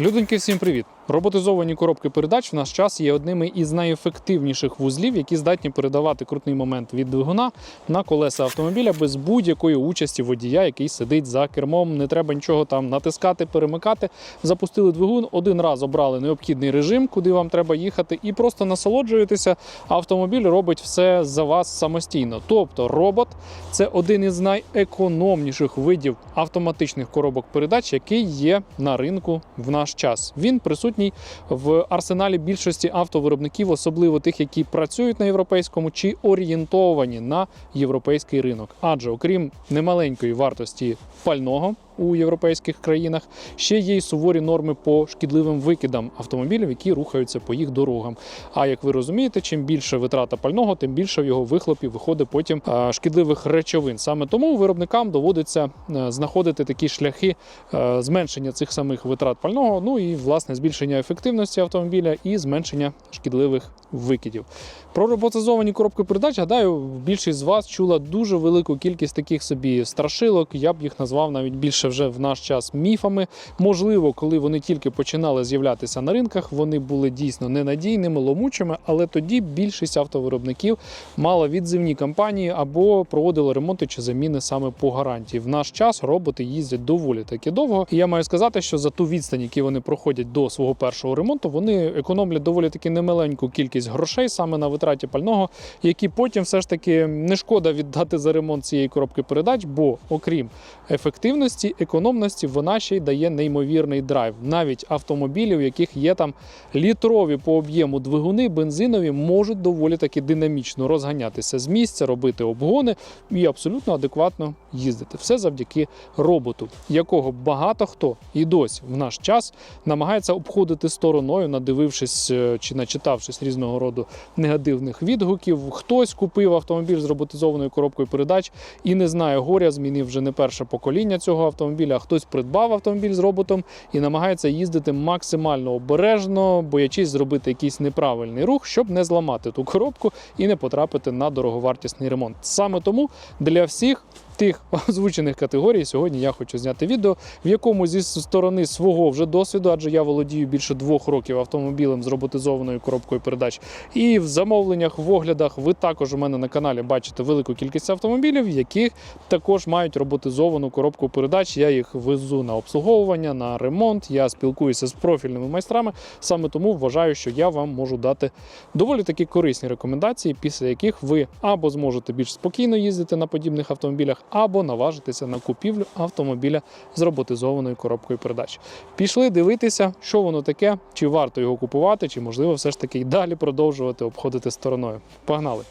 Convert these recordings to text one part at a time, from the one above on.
Людоньки, всім привіт! Роботизовані коробки передач в наш час є одними із найефективніших вузлів, які здатні передавати крутний момент від двигуна на колеса автомобіля без будь-якої участі водія, який сидить за кермом. Не треба нічого там натискати, перемикати. Запустили двигун, один раз обрали необхідний режим, куди вам треба їхати, і просто насолоджуєтеся. Автомобіль робить все за вас самостійно. Тобто робот це один із найекономніших видів автоматичних коробок передач, який є на ринку в наш час. Він присутній в арсеналі більшості автовиробників, особливо тих, які працюють на європейському чи орієнтовані на європейський ринок. Адже окрім немаленької вартості пального у європейських країнах, ще є й суворі норми по шкідливим викидам автомобілів, які рухаються по їх дорогам. А як ви розумієте, чим більше витрата пального, тим більше в його вихлопі виходить потім е, шкідливих речовин. Саме тому виробникам доводиться е, знаходити такі шляхи е, зменшення цих самих витрат пального, ну і власне збільшення ефективності автомобіля і зменшення шкідливих викидів. Про роботизовані коробки передач, гадаю, більшість з вас чула дуже велику кількість таких собі страшилок. Я б їх назвав навіть більше вже в наш час міфами. Можливо, коли вони тільки починали з'являтися на ринках, вони були дійсно ненадійними, ломучими, але тоді більшість автовиробників мала відзивні кампанії або проводили ремонти чи заміни саме по гарантії. В наш час роботи їздять доволі таки довго. І я маю сказати, що за ту відстань, які вони проходять до свого першого ремонту, вони економлять доволі таки немаленьку кількість грошей саме на витраті пального, які потім все ж таки не шкода віддати за ремонт цієї коробки передач, бо окрім ефективності, економності, вона ще й дає неймовірний драйв. Навіть автомобілі, у яких є там літрові по об'єму двигуни, бензинові, можуть доволі таки динамічно розганятися з місця, робити обгони і абсолютно адекватно їздити. Все завдяки роботу, якого багато хто і досі в наш час намагається обходити стороною, надивившись е, чи начитавшись різного роду негативних відгуків. Хтось купив автомобіль з роботизованою коробкою передач і не знає горя, змінив вже не перше покоління цього автомобіля. а Хтось придбав автомобіль з роботом і намагається їздити максимально обережно, боячись зробити якийсь неправильний рух, щоб не зламати ту коробку і не потрапити на дороговартісний ремонт. Саме тому для всіх. Тих озвучених категорій сьогодні я хочу зняти відео, в якому зі сторони свого вже досвіду, адже я володію більше двох років автомобілем з роботизованою коробкою передач. І в замовленнях, в оглядах ви також у мене на каналі бачите велику кількість автомобілів, яких також мають роботизовану коробку передач. Я їх везу на обслуговування, на ремонт. Я спілкуюся з профільними майстрами. Саме тому вважаю, що я вам можу дати доволі такі корисні рекомендації, після яких ви або зможете більш спокійно їздити на подібних автомобілях, або наважитися на купівлю автомобіля з роботизованою коробкою передач. Пішли дивитися, що воно таке, чи варто його купувати, чи можливо все ж таки й далі продовжувати обходити стороною. Погнали!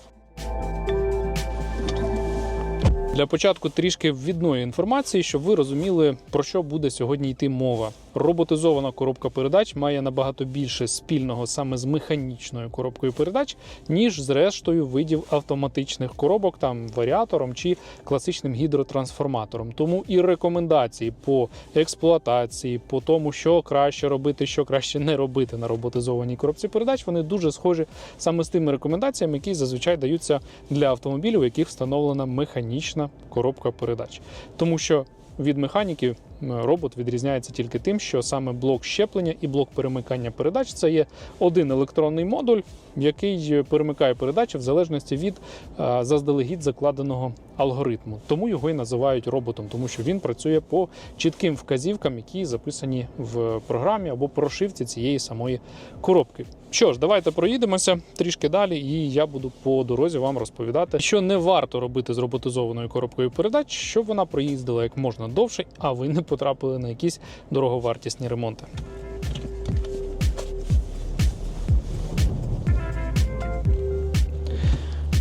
Для початку трішки ввідної інформації, щоб ви розуміли, про що буде сьогодні йти мова. Роботизована коробка передач має набагато більше спільного саме з механічною коробкою передач, ніж з рештою видів автоматичних коробок, там варіатором чи класичним гідротрансформатором. Тому і рекомендації по експлуатації, по тому, що краще робити, що краще не робити на роботизованій коробці передач, вони дуже схожі саме з тими рекомендаціями, які зазвичай даються для автомобілів, у яких встановлена механічна коробка передач. Тому що від механіки робот відрізняється тільки тим, що саме блок щеплення і блок перемикання передач це є один електронний модуль, який перемикає передачі в залежності від е, заздалегідь закладеного алгоритму. Тому його і називають роботом, тому що він працює по чітким вказівкам, які записані в програмі або прошивці цієї самої коробки. Що ж, давайте проїдемося трішки далі, і я буду по дорозі вам розповідати, що не варто робити з роботизованою коробкою передач, щоб вона проїздила як можна довше, а ви не потрапили на якісь дороговартісні ремонти.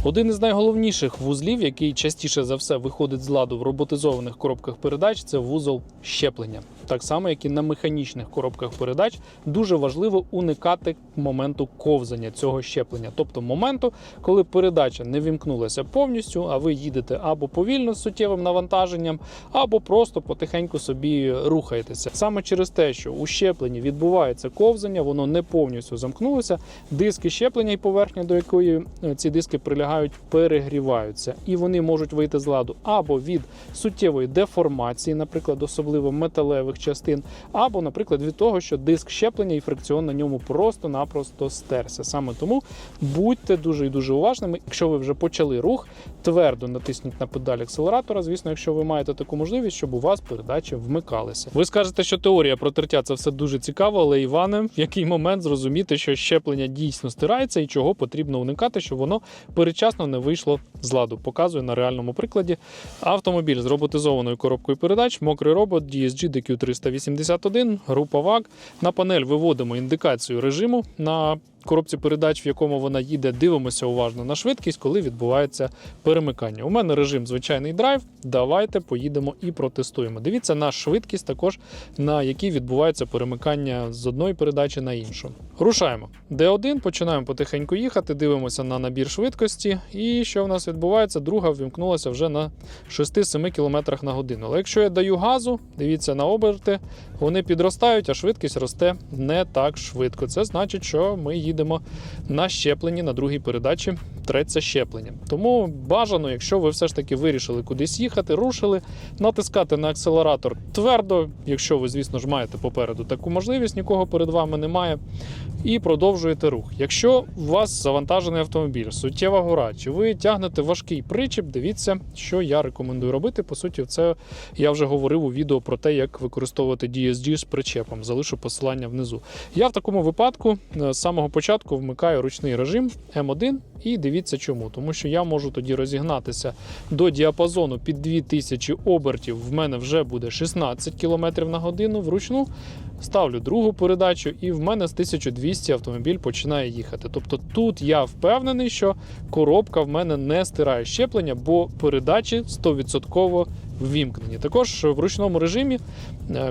Один із найголовніших вузлів, який частіше за все виходить з ладу в роботизованих коробках передач, це вузол щеплення. Так само, як і на механічних коробках передач, дуже важливо уникати моменту ковзання цього щеплення, тобто моменту, коли передача не вімкнулася повністю, а ви їдете або повільно з суттєвим навантаженням, або просто потихеньку собі рухаєтеся. Саме через те, що у щепленні відбувається ковзання, воно не повністю замкнулося. Диски щеплення і поверхня, до якої е, ці диски прилягають, перегріваються, і вони можуть вийти з ладу або від суттєвої деформації, наприклад, особливо металевих бокових частин, або, наприклад, від того, що диск щеплення і фрикціон на ньому просто-напросто стерся. Саме тому будьте дуже і дуже уважними. Якщо ви вже почали рух, твердо натисніть на педаль акселератора. Звісно, якщо ви маєте таку можливість, щоб у вас передачі вмикалися. Ви скажете, що теорія про тертя це все дуже цікаво, але Іване, в який момент зрозуміти, що щеплення дійсно стирається і чого потрібно уникати, щоб воно передчасно не вийшло з ладу. Показую на реальному прикладі. Автомобіль з роботизованою коробкою передач, мокрий робот DSG DQ381, група ВАК. На панель виводимо індикацію режиму на коробці передач, в якому вона їде. Дивимося уважно на швидкість, коли відбувається перемикання. У мене режим звичайний драйв. Давайте поїдемо і протестуємо. Дивіться на швидкість, також на якій відбувається перемикання з одної передачі на іншу. Рушаємо. Д1, починаємо потихеньку їхати, дивимося на набір швидкості. І що в нас відбувається? Друга ввімкнулася вже на 6-7 км на годину. Але якщо я даю газу, дивіться на оберти, вони підростають, а швидкість росте не так швидко. Це значить, що ми їдемо на щепленні на другій передачі. Треться щеплення. Тому бажано, якщо ви все ж таки вирішили кудись їхати, рушили, натискати на акселератор твердо, якщо ви, звісно ж, маєте попереду таку можливість, нікого перед вами немає. І продовжуєте рух. Якщо у вас завантажений автомобіль, суттєва гора, чи ви тягнете важкий причіп, дивіться, що я рекомендую робити. По суті, це я вже говорив у відео про те, як використовувати DSG з причепом. Залишу посилання внизу. Я в такому випадку е, з самого початку вмикаю ручний режим М1 і дивіться чому. Тому що я можу тоді розігнатися до діапазону під 2000 обертів. В мене вже буде 16 км на годину вручну. Ставлю другу передачу, і в мене з 1200 автомобіль починає їхати. Тобто тут я впевнений, що коробка в мене не стирає щеплення, бо передачі 100% ввімкнені. Також в ручному режимі,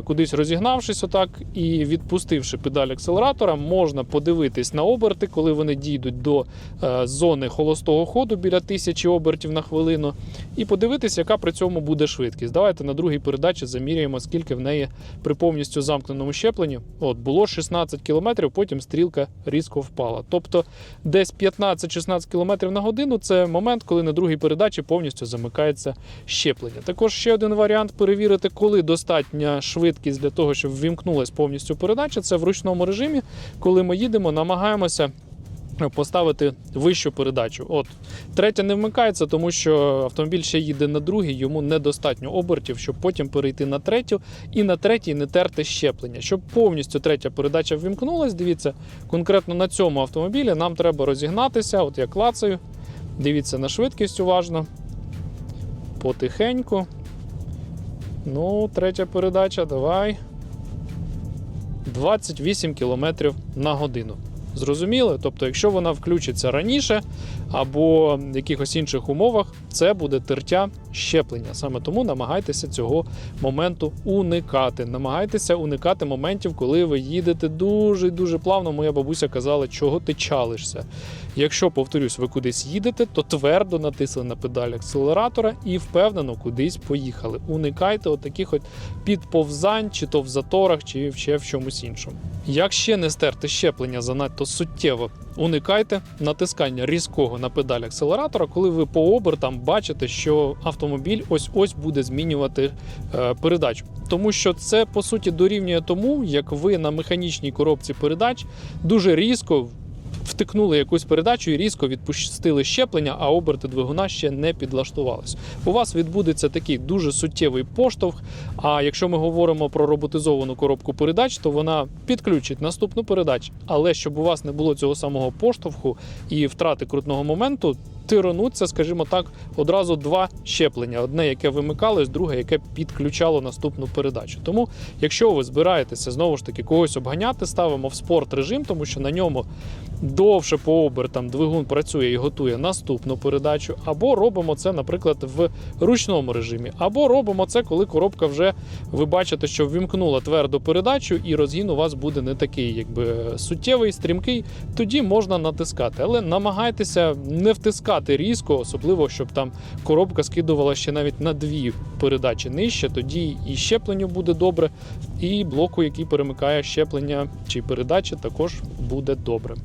кудись розігнавшись отак і відпустивши педаль акселератора, можна подивитись на оберти, коли вони дійдуть до е, зони холостого ходу біля 1000 обертів на хвилину, і подивитись, яка при цьому буде швидкість. Давайте на другій передачі заміряємо, скільки в неї при повністю замкненому щепленні. От було 16 км, потім стрілка різко впала. Тобто десь 15-16 км на годину це момент, коли на другій передачі повністю замикається щеплення. Також ще один варіант перевірити, коли достатня швидкість для того, щоб ввімкнулась повністю передача. Це в ручному режимі, коли ми їдемо, намагаємося. Поставити вищу передачу. От третя не вмикається, тому що автомобіль ще їде на другій, йому недостатньо обертів, щоб потім перейти на третю і на третій не терти щеплення. Щоб повністю третя передача ввімкнулась, дивіться, конкретно на цьому автомобілі нам треба розігнатися. От я клацаю. Дивіться на швидкість уважно. Потихеньку. Ну, третя передача, давай. 28 км на годину. Зрозуміли? Тобто, якщо вона включиться раніше або в якихось інших умовах, це буде тертя щеплення. Саме тому намагайтеся цього моменту уникати. Намагайтеся уникати моментів, коли ви їдете дуже дуже плавно. Моя бабуся казала, чого ти чалишся. Якщо, повторюсь, ви кудись їдете, то твердо натисли на педаль акселератора і впевнено кудись поїхали. Уникайте отаких от підповзань, чи то в заторах, чи ще в чомусь іншому. Як ще не стерти щеплення занадто суттєво, уникайте натискання різкого на педаль акселератора, коли ви по обертам бачите, що автомобіль ось ось буде змінювати е, передачу. Тому що це по суті дорівнює тому, як ви на механічній коробці передач дуже різко втикнули якусь передачу і різко відпустили щеплення, а оберти двигуна ще не підлаштувались. У вас відбудеться такий дуже суттєвий поштовх. А якщо ми говоримо про роботизовану коробку передач, то вона підключить наступну передачу. Але щоб у вас не було цього самого поштовху і втрати крутного моменту. Тиронуться, скажімо так, одразу два щеплення: одне, яке вимикалось, друге, яке підключало наступну передачу. Тому, якщо ви збираєтеся знову ж таки когось обганяти, ставимо в спорт режим, тому що на ньому довше по обертам двигун працює і готує наступну передачу, або робимо це, наприклад, в ручному режимі, або робимо це, коли коробка вже ви бачите, що ввімкнула тверду передачу, і розгін у вас буде не такий, якби суттєвий, стрімкий. Тоді можна натискати, але намагайтеся не втискати різко, особливо щоб там коробка скидувала ще навіть на дві передачі нижче. Тоді і щепленню буде добре, і блоку, який перемикає щеплення чи передачі, також буде добре.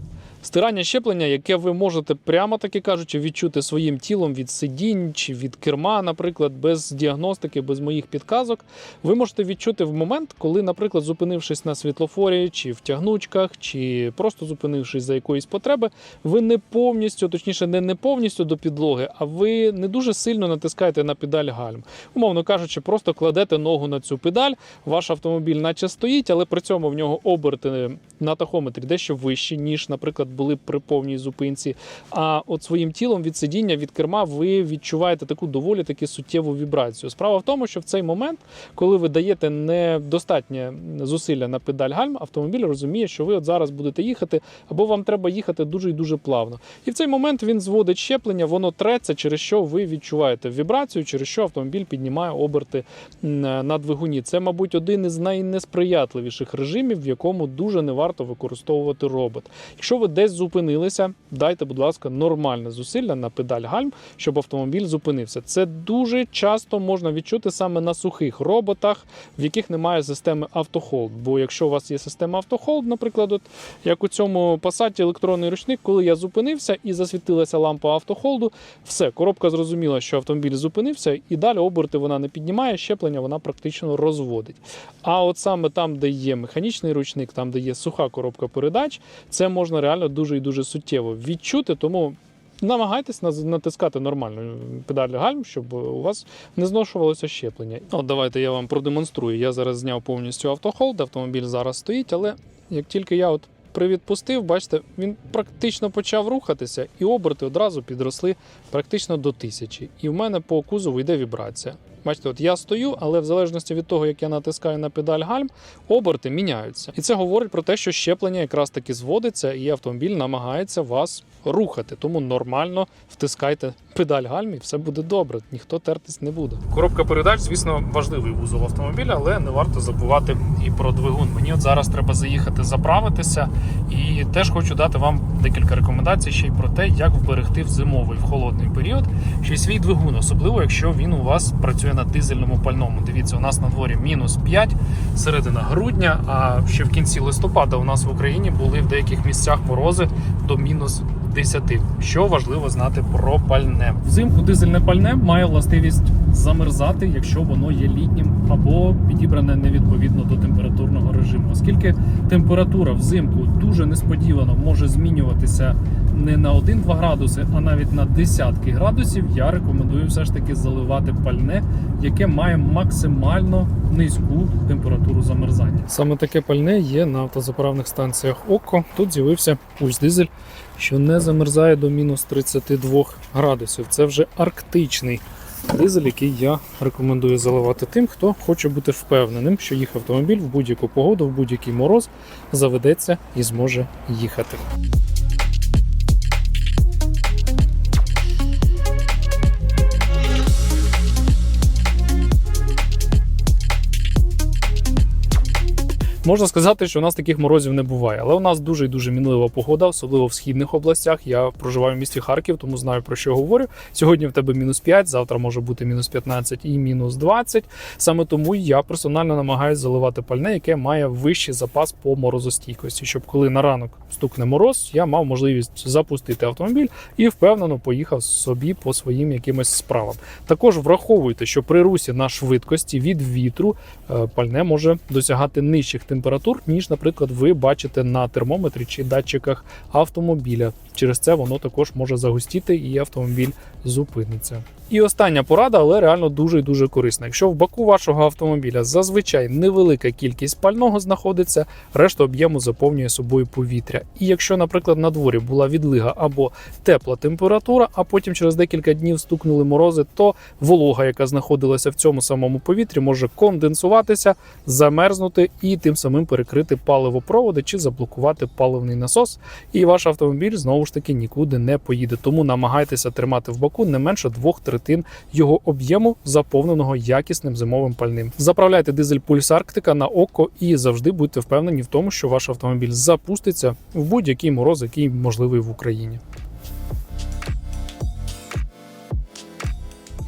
Стирання щеплення, яке ви можете прямо таки кажучи, відчути своїм тілом від сидінь чи від керма, наприклад, без діагностики, без моїх підказок, ви можете відчути в момент, коли, наприклад, зупинившись на світлофорі, чи в тягнучках, чи просто зупинившись за якоїсь потреби, ви не повністю, точніше, не, не повністю до підлоги, а ви не дуже сильно натискаєте на педаль гальм. Умовно кажучи, просто кладете ногу на цю педаль, ваш автомобіль наче стоїть, але при цьому в нього оберти на тахометрі дещо вищі, ніж, наприклад, були при повній зупинці. А от своїм тілом від сидіння, від керма, ви відчуваєте таку доволі таки суттєву вібрацію. Справа в тому, що в цей момент, коли ви даєте недостатнє зусилля на педаль гальм, автомобіль розуміє, що ви от зараз будете їхати, або вам треба їхати дуже і дуже плавно. І в цей момент він зводить щеплення, воно треться, через що ви відчуваєте вібрацію, через що автомобіль піднімає оберти на двигуні. Це, мабуть, один із найнесприятливіших режимів, в якому дуже не варто використовувати робот. Якщо ви десь зупинилися, дайте, будь ласка, нормальне зусилля на педаль гальм, щоб автомобіль зупинився. Це дуже часто можна відчути саме на сухих роботах, в яких немає системи автохолд. Бо якщо у вас є система автохолд, наприклад, от як у цьому пасаті електронний ручник, коли я зупинився і засвітилася лампа автохолду, все, коробка зрозуміла, що автомобіль зупинився, і далі оберти вона не піднімає, щеплення вона практично розводить. А от саме там, де є механічний ручник, там де є суха коробка передач, це можна реально дуже і дуже суттєво відчути. Тому намагайтесь натискати нормально педаль гальм, щоб у вас не зношувалося щеплення. От давайте я вам продемонструю. Я зараз зняв повністю автохолд, автомобіль зараз стоїть, але як тільки я от привідпустив, бачите, він практично почав рухатися, і оберти одразу підросли практично до тисячі. І в мене по кузову йде вібрація. Бачите, от я стою, але в залежності від того, як я натискаю на педаль гальм, оберти міняються. І це говорить про те, що щеплення якраз таки зводиться, і автомобіль намагається вас рухати. Тому нормально втискайте педаль гальм, і все буде добре. Ніхто тертись не буде. Коробка передач, звісно, важливий вузол автомобіля, але не варто забувати і про двигун. Мені от зараз треба заїхати заправитися, і теж хочу дати вам декілька рекомендацій ще й про те, як вберегти в зимовий в холодний період ще й свій двигун, особливо якщо він у вас працює на дизельному пальному. Дивіться, у нас на дворі мінус 5, середина грудня. А ще в кінці листопада у нас в Україні були в деяких місцях морози до мінус 10. Що важливо знати про пальне. Взимку дизельне пальне має властивість замерзати, якщо воно є літнім або підібране невідповідно до температурного режиму, оскільки температура взимку дуже несподівано може змінюватися не на 1-2 градуси, а навіть на десятки градусів. Я рекомендую все ж таки заливати пальне, яке має максимально низьку температуру замерзання. Саме таке пальне є на автозаправних станціях ОККО. Тут з'явився пульс дизель, що не замерзає до мінус 32 градусів. Це вже арктичний дизель, який я рекомендую заливати тим, хто хоче бути впевненим, що їх автомобіль в будь-яку погоду, в будь-який мороз заведеться і зможе їхати. Можна сказати, що у нас таких морозів не буває, але у нас дуже і дуже мінлива погода, особливо в східних областях. Я проживаю в місті Харків, тому знаю про що говорю. Сьогодні в тебе мінус 5, завтра може бути мінус 15 і мінус 20. Саме тому я персонально намагаюся заливати пальне, яке має вищий запас по морозостійкості, щоб коли на ранок стукне мороз, я мав можливість запустити автомобіль і впевнено поїхав собі по своїм якимось справам. Також враховуйте, що при русі на швидкості від вітру е, пальне може досягати нижчих температур, ніж, наприклад, ви бачите на термометрі чи датчиках автомобіля. Через це воно також може загустіти і автомобіль зупиниться. І остання порада, але реально дуже дуже корисна. Якщо в баку вашого автомобіля зазвичай невелика кількість пального знаходиться, решта об'єму заповнює собою повітря. І якщо, наприклад, на дворі була відлига або тепла температура, а потім через декілька днів стукнули морози, то волога, яка знаходилася в цьому самому повітрі, може конденсуватися, замерзнути і тим самим перекрити паливопроводи чи заблокувати паливний насос. І ваш автомобіль знову ж таки нікуди не поїде. Тому намагайтеся тримати в баку не менше двох третин його об'єму, заповненого якісним зимовим пальним. Заправляйте дизель Пульс Арктика на око і завжди будьте впевнені в тому, що ваш автомобіль запуститься в будь-який мороз, який можливий в Україні.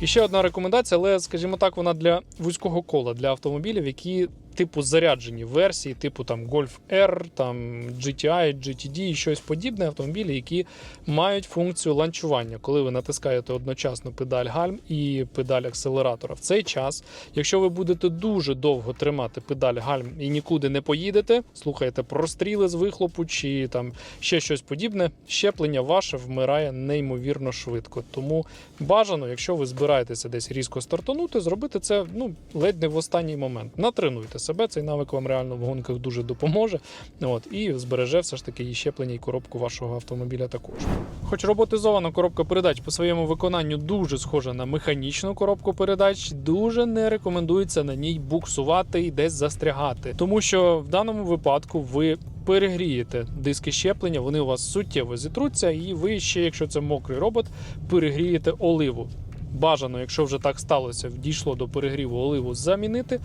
І ще одна рекомендація, але, скажімо так, вона для вузького кола для автомобілів, які типу заряджені версії, типу там Golf R, там GTI, GTD і щось подібне автомобілі, які мають функцію ланчування, коли ви натискаєте одночасно педаль гальм і педаль акселератора. В цей час, якщо ви будете дуже довго тримати педаль гальм і нікуди не поїдете, слухаєте простріли з вихлопу чи там ще щось подібне, щеплення ваше вмирає неймовірно швидко. Тому бажано, якщо ви збираєтеся десь різко стартанути, зробити це ну ледь не в останній момент. Натренуйте себе, цей навик вам реально в гонках дуже допоможе. От і збереже все ж таки і щеплення, і коробку вашого автомобіля також. Хоч роботизована коробка передач по своєму виконанню дуже схожа на механічну коробку передач, дуже не рекомендується на ній буксувати і десь застрягати, тому що в даному випадку ви. Перегрієте диски щеплення, вони у вас суттєво зітруться, і ви ще, якщо це мокрий робот, перегрієте оливу. Бажано, якщо вже так сталося, дійшло до перегріву оливу замінити.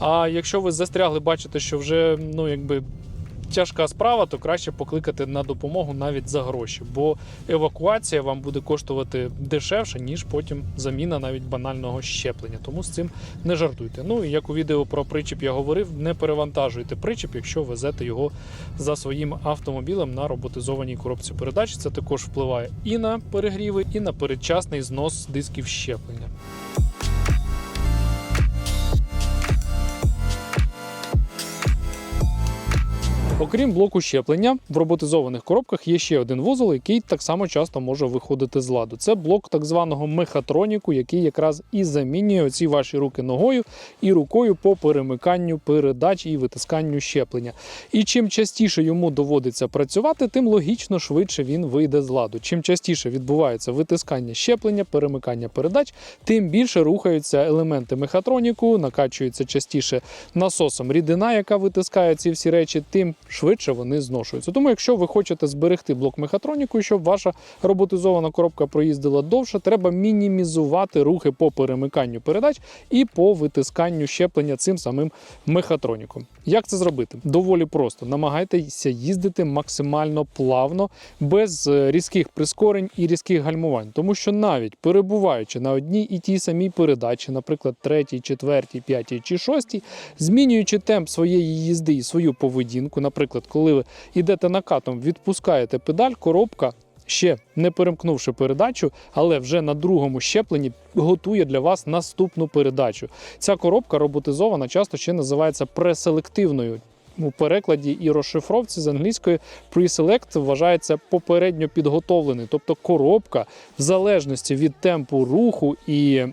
А якщо ви застрягли, бачите, що вже ну якби тяжка справа, то краще покликати на допомогу навіть за гроші, бо евакуація вам буде коштувати дешевше, ніж потім заміна навіть банального щеплення. Тому з цим не жартуйте. Ну і як у відео про причіп я говорив, не перевантажуйте причіп, якщо везете його за своїм автомобілем на роботизованій коробці передач. Це також впливає і на перегріви, і на передчасний знос дисків щеплення. Окрім блоку щеплення, в роботизованих коробках є ще один вузол, який так само часто може виходити з ладу. Це блок так званого мехатроніку, який якраз і замінює оці ваші руки ногою і рукою по перемиканню передач і витисканню щеплення. І чим частіше йому доводиться працювати, тим логічно швидше він вийде з ладу. Чим частіше відбувається витискання щеплення, перемикання передач, тим більше рухаються елементи мехатроніку, накачується частіше насосом рідина, яка витискає ці всі речі, тим швидше вони зношуються. Тому, якщо ви хочете зберегти блок мехатроніку, і щоб ваша роботизована коробка проїздила довше, треба мінімізувати рухи по перемиканню передач і по витисканню щеплення цим самим мехатроніком. Як це зробити? Доволі просто. Намагайтеся їздити максимально плавно, без е, різких прискорень і різких гальмувань, тому що навіть перебуваючи на одній і тій самій передачі, наприклад, третій, четвертій, п'ятій чи шостій, змінюючи темп своєї їзди і свою поведінку, наприклад, коли ви йдете накатом, відпускаєте педаль, коробка. Ще не перемкнувши передачу, але вже на другому щепленні готує для вас наступну передачу. Ця коробка роботизована, часто ще називається преселективною. У перекладі і розшифровці з англійської pre-select вважається попередньо підготовлений, тобто коробка в залежності від темпу руху і е,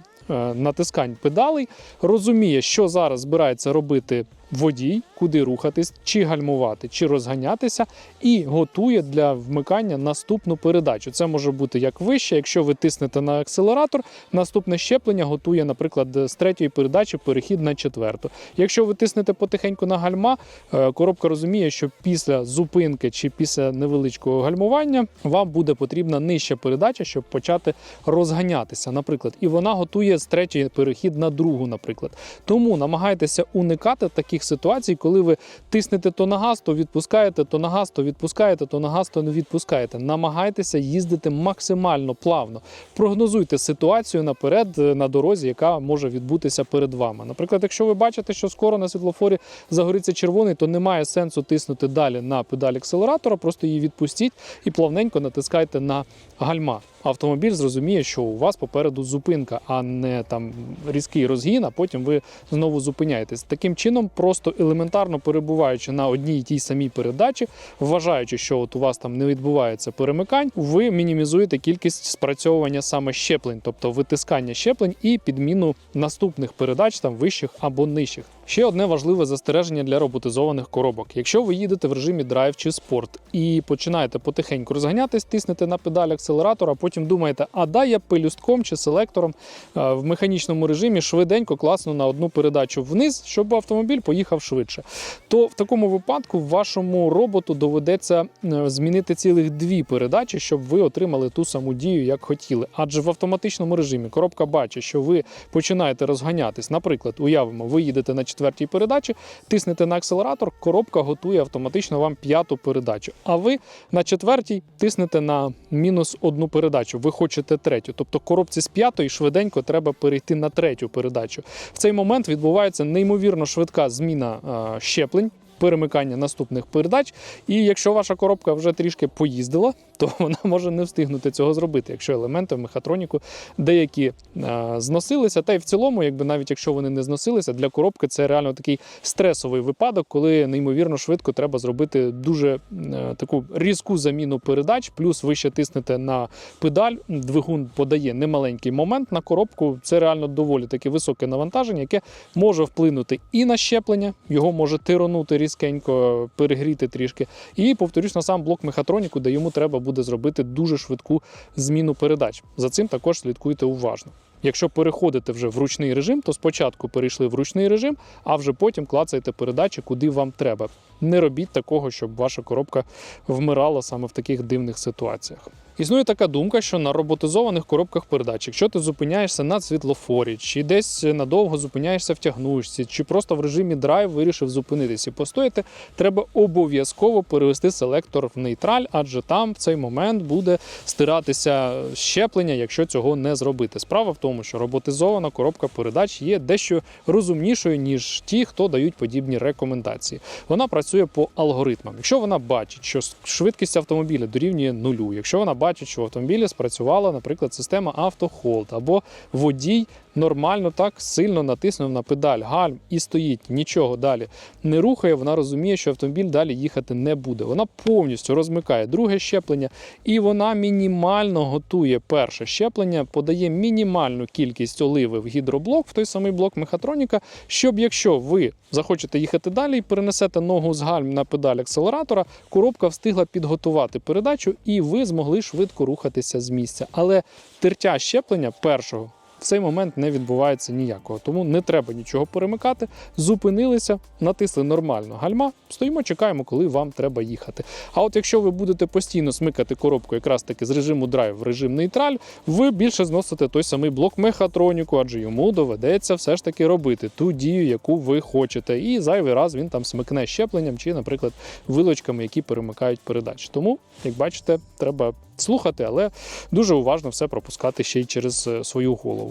натискань педалей розуміє, що зараз збирається робити водій, куди рухатись, чи гальмувати, чи розганятися, і готує для вмикання наступну передачу. Це може бути як вище, якщо ви тиснете на акселератор, наступне щеплення готує, наприклад, з третьої передачі перехід на четверту. Якщо ви тиснете потихеньку на гальма, е, коробка розуміє, що після зупинки чи після невеличкого гальмування вам буде потрібна нижча передача, щоб почати розганятися, наприклад, і вона готує з третьої перехід на другу, наприклад. Тому намагайтеся уникати таких ситуацій, коли ви тиснете то на газ, то відпускаєте, то на газ, то відпускаєте, то на газ, то не відпускаєте. Намагайтеся їздити максимально плавно. Прогнозуйте ситуацію наперед е, на дорозі, яка може відбутися перед вами. Наприклад, якщо ви бачите, що скоро на світлофорі загориться червоний, то немає сенсу тиснути далі на педаль акселератора, просто її відпустіть і плавненько натискайте на гальма. Автомобіль зрозуміє, що у вас попереду зупинка, а не там різкий розгін, а потім ви знову зупиняєтесь. Таким чином, просто елементарно перебуваючи на одній і тій самій передачі, вважаючи, що от у вас там не відбувається перемикань, ви мінімізуєте кількість спрацьовування саме щеплень, тобто витискання щеплень і підміну наступних передач там вищих або нижчих. Ще одне важливе застереження для роботизованих коробок. Якщо ви їдете в режимі драйв чи спорт і починаєте потихеньку розганятись, тиснете на педаль акселератора, потім думаєте, а дай я пелюстком чи селектором е, в механічному режимі швиденько класну на одну передачу вниз, щоб автомобіль поїхав швидше. То в такому випадку вашому роботу доведеться е, змінити цілих дві передачі, щоб ви отримали ту саму дію, як хотіли. Адже в автоматичному режимі коробка бачить, що ви починаєте розганятись. Наприклад, уявимо, ви їдете на четвертій четвертій передачі, тиснете на акселератор, коробка готує автоматично вам п'яту передачу. А ви на четвертій тиснете на мінус одну передачу. Ви хочете третю. Тобто коробці з п'ятої швиденько треба перейти на третю передачу. В цей момент відбувається неймовірно швидка зміна е, щеплень. Перемикання наступних передач, і якщо ваша коробка вже трішки поїздила, то вона може не встигнути цього зробити, якщо елементи в мехатроніку деякі е, зносилися. Та й в цілому, якби навіть якщо вони не зносилися, для коробки це реально такий стресовий випадок, коли неймовірно швидко треба зробити дуже е, таку різку заміну передач. Плюс ви ще тиснете на педаль. Двигун подає немаленький момент на коробку. Це реально доволі таке високе навантаження, яке може вплинути і на щеплення, його може тиронути різкенько, перегріти трішки. І повторюсь на сам блок мехатроніку, де йому треба буде зробити дуже швидку зміну передач. За цим також слідкуйте уважно. Якщо переходите вже в ручний режим, то спочатку перейшли в ручний режим, а вже потім клацаєте передачі, куди вам треба. Не робіть такого, щоб ваша коробка вмирала саме в таких дивних ситуаціях. Існує така думка, що на роботизованих коробках передач, якщо ти зупиняєшся на світлофорі, чи десь надовго зупиняєшся в тягнучці, чи просто в режимі драйв вирішив зупинитись і постояти, треба обов'язково перевести селектор в нейтраль, адже там в цей момент буде стиратися щеплення, якщо цього не зробити. Справа в тому, що роботизована коробка передач є дещо розумнішою, ніж ті, хто дають подібні рекомендації. Вона працює по алгоритмам. Якщо вона бачить, що швидкість автомобіля дорівнює нулю, якщо вона бачить, що в автомобілі спрацювала, наприклад, система автохолд або водій нормально так сильно натиснув на педаль гальм і стоїть, нічого далі не рухає, вона розуміє, що автомобіль далі їхати не буде. Вона повністю розмикає друге щеплення, і вона мінімально готує перше щеплення, подає мінімальну кількість оливи в гідроблок, в той самий блок мехатроніка, щоб якщо ви захочете їхати далі і перенесете ногу з гальм на педаль акселератора, коробка встигла підготувати передачу, і ви змогли швидко рухатися з місця. Але тертя щеплення першого в цей момент не відбувається ніякого. Тому не треба нічого перемикати. Зупинилися, натисли нормально гальма, стоїмо, чекаємо, коли вам треба їхати. А от якщо ви будете постійно смикати коробку якраз таки з режиму драйв в режим нейтраль, ви більше зносите той самий блок мехатроніку, адже йому доведеться все ж таки робити ту дію, яку ви хочете. І зайвий раз він там смикне щепленням чи, наприклад, вилочками, які перемикають передачі. Тому, як бачите, треба слухати, але дуже уважно все пропускати ще й через е, свою голову.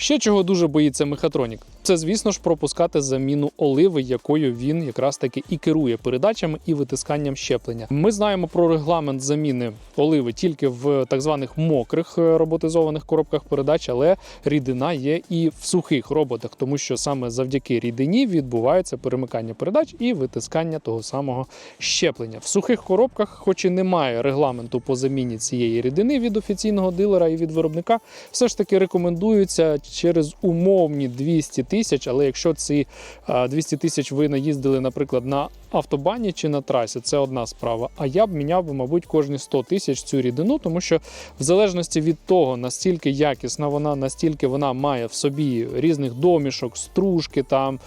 Ще чого дуже боїться мехатронік, це, звісно ж, пропускати заміну оливи, якою він якраз таки і керує передачами і витисканням щеплення. Ми знаємо про регламент заміни оливи тільки в так званих мокрих е, роботизованих коробках передач, але рідина є і в сухих роботах, тому що саме завдяки рідині відбувається перемикання передач і витискання того самого щеплення. В сухих коробках, хоч і немає регламенту по заміні цієї рідини від офіційного дилера і від виробника, все ж таки рекомендується через умовні 200 тисяч. Але якщо ці а, 200 тисяч ви наїздили, наприклад, на автобані чи на трасі, це одна справа. А я б міняв би, мабуть, кожні 100 тисяч цю рідину, тому що в залежності від того, настільки якісна вона, настільки вона має в собі різних домішок, стружки, там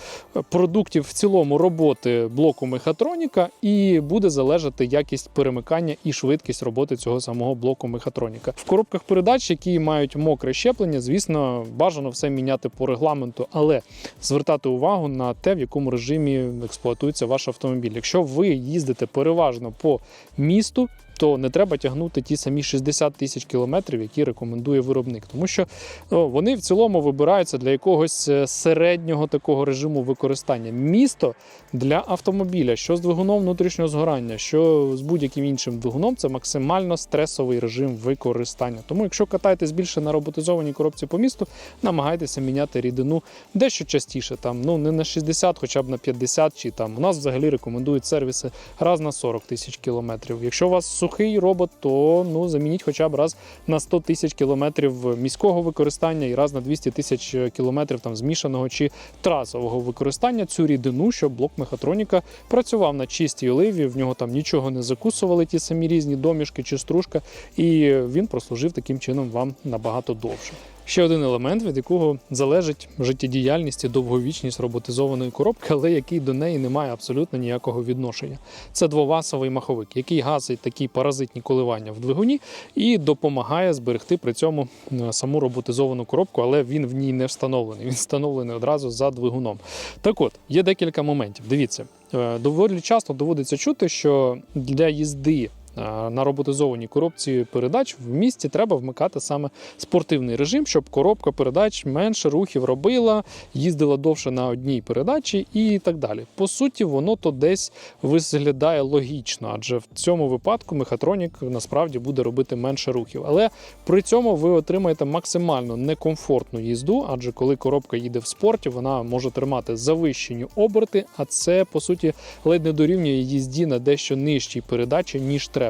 продуктів в цілому роботи блоку мехатроніка, і буде залежати якість перемикання і швидкість роботи цього самого блоку мехатроніка. В коробках передач, які мають мокре щеплення, звісно, бажано все міняти по регламенту, але звертати увагу на те, в якому режимі експлуатується ваш автомобіль. Якщо ви їздите переважно по місту, то не треба тягнути ті самі 60 тисяч кілометрів, які рекомендує виробник, тому що ну, вони в цілому вибираються для якогось е, середнього такого режиму використання. Місто для автомобіля, що з двигуном внутрішнього згорання, що з будь-яким іншим двигуном, це максимально стресовий режим використання. Тому, якщо катаєтесь більше на роботизованій коробці по місту, намагайтеся міняти рідину дещо частіше, там ну не на 60, хоча б на 50, чи там у нас взагалі рекомендують сервіси раз на 40 тисяч кілометрів. Якщо у вас сухий робот, то ну замініть хоча б раз на 100 тисяч кілометрів міського використання і раз на 200 тисяч кілометрів там змішаного чи трасового використання цю рідину, щоб блок мехатроніка працював на чистій оливі. В нього там нічого не закусували, ті самі різні домішки чи стружка, і він прослужив таким чином вам набагато довше. Ще один елемент, від якого залежить життєдіяльність і довговічність роботизованої коробки, але який до неї не має абсолютно ніякого відношення. Це двовасовий маховик, який гасить такі паразитні коливання в двигуні і допомагає зберегти при цьому е, саму роботизовану коробку, але він в ній не встановлений. Він встановлений одразу за двигуном. Так от, є декілька моментів. Дивіться, е, доволі часто доводиться чути, що для їзди на роботизованій коробці передач в місті треба вмикати саме спортивний режим, щоб коробка передач менше рухів робила, їздила довше на одній передачі і так далі. По суті, воно то десь виглядає логічно, адже в цьому випадку мехатронік насправді буде робити менше рухів. Але при цьому ви отримаєте максимально некомфортну їзду, адже коли коробка їде в спорті, вона може тримати завищені оберти, а це по суті ледь не дорівнює їзді на дещо нижчій передачі, ніж треба.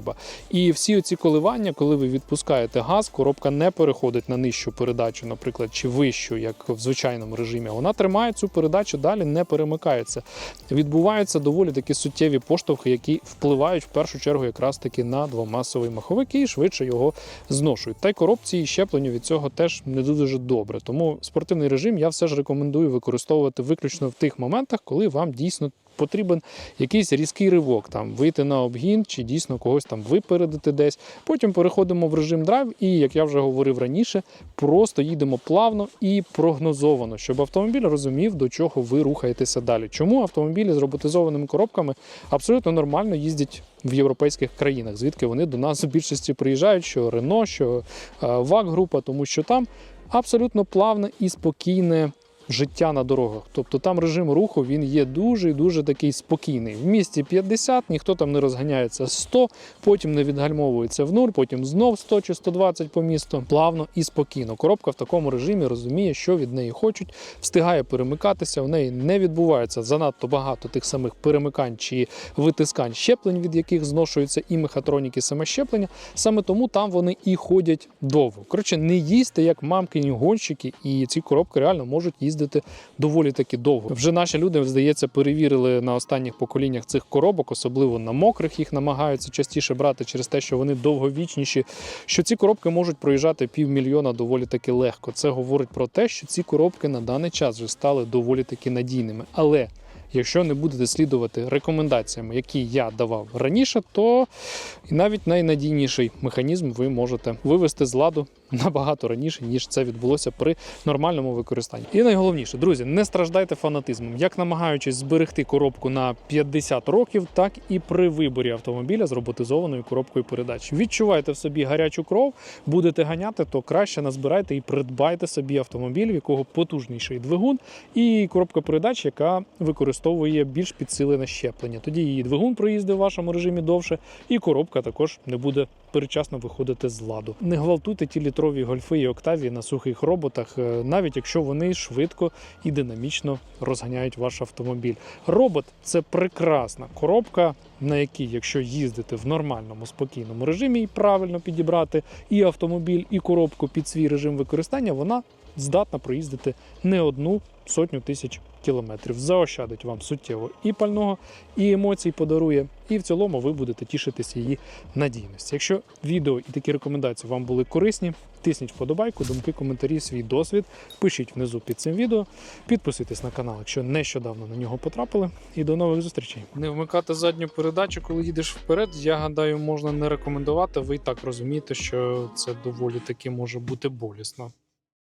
І всі ці коливання, коли ви відпускаєте газ, коробка не переходить на нижчу передачу, наприклад, чи вищу, як в звичайному режимі. Вона тримає цю передачу далі, не перемикається. Відбуваються доволі такі суттєві поштовхи, які впливають в першу чергу якраз таки на двомасовий маховик і швидше його зношують. Та й коробці і щепленню від цього теж не дуже добре. Тому спортивний режим я все ж рекомендую використовувати виключно в тих моментах, коли вам дійсно потрібен якийсь різкий ривок, там вийти на обгін чи дійсно когось там випередити десь. Потім переходимо в режим драйв, і як я вже говорив раніше, просто їдемо плавно і прогнозовано, щоб автомобіль розумів, до чого ви рухаєтеся далі. Чому автомобілі з роботизованими коробками абсолютно нормально їздять в європейських країнах, звідки вони до нас у більшості приїжджають, що Рено, що ВАК група, тому що там абсолютно плавне і спокійне життя на дорогах. Тобто там режим руху він є дуже і дуже такий спокійний. В місті 50, ніхто там не розганяється 100, потім не відгальмовується в нуль, потім знов 100 чи 120 по місту. Плавно і спокійно. Коробка в такому режимі розуміє, що від неї хочуть, встигає перемикатися. В неї не відбувається занадто багато тих самих перемикань чи витискань щеплень, від яких зношуються і мехатроніки, і саме щеплення. Саме тому там вони і ходять довго. Коротше, не їсти як мамкині гонщики, і ці коробки реально можуть їздити доволі таки довго. Вже наші люди, здається, перевірили на останніх поколіннях цих коробок, особливо на мокрих їх намагаються частіше брати через те, що вони довговічніші. Що ці коробки можуть проїжджати півмільйона доволі таки легко. Це говорить про те, що ці коробки на даний час вже стали доволі таки надійними. Але Якщо не будете слідувати рекомендаціям, які я давав раніше, то навіть найнадійніший механізм ви можете вивести з ладу набагато раніше, ніж це відбулося при нормальному використанні. І найголовніше, друзі, не страждайте фанатизмом, як намагаючись зберегти коробку на 50 років, так і при виборі автомобіля з роботизованою коробкою передач. Відчувайте в собі гарячу кров, будете ганяти, то краще назбирайте і придбайте собі автомобіль, в якого потужніший двигун, і коробка передач, яка використовує більш підсилене щеплення. Тоді її двигун проїздить в вашому режимі довше, і коробка також не буде передчасно виходити з ладу. Не гвалтуйте ті літрові гольфи і октавії на сухих роботах, е, навіть якщо вони швидко і динамічно розганяють ваш автомобіль. Робот це прекрасна коробка, на якій, якщо їздити в нормальному спокійному режимі і правильно підібрати і автомобіль, і коробку під свій режим використання, вона здатна проїздити не одну сотню тисяч кілометрів. Заощадить вам суттєво і пального, і емоцій подарує. І в цілому ви будете тішитися її надійності. Якщо відео і такі рекомендації вам були корисні, тисніть вподобайку, думки, коментарі, свій досвід. Пишіть внизу під цим відео. Підписуйтесь на канал, якщо нещодавно на нього потрапили. І до нових зустрічей. Не вмикати задню передачу, коли їдеш вперед. Я гадаю, можна не рекомендувати. Ви і так розумієте, що це доволі таки може бути болісно.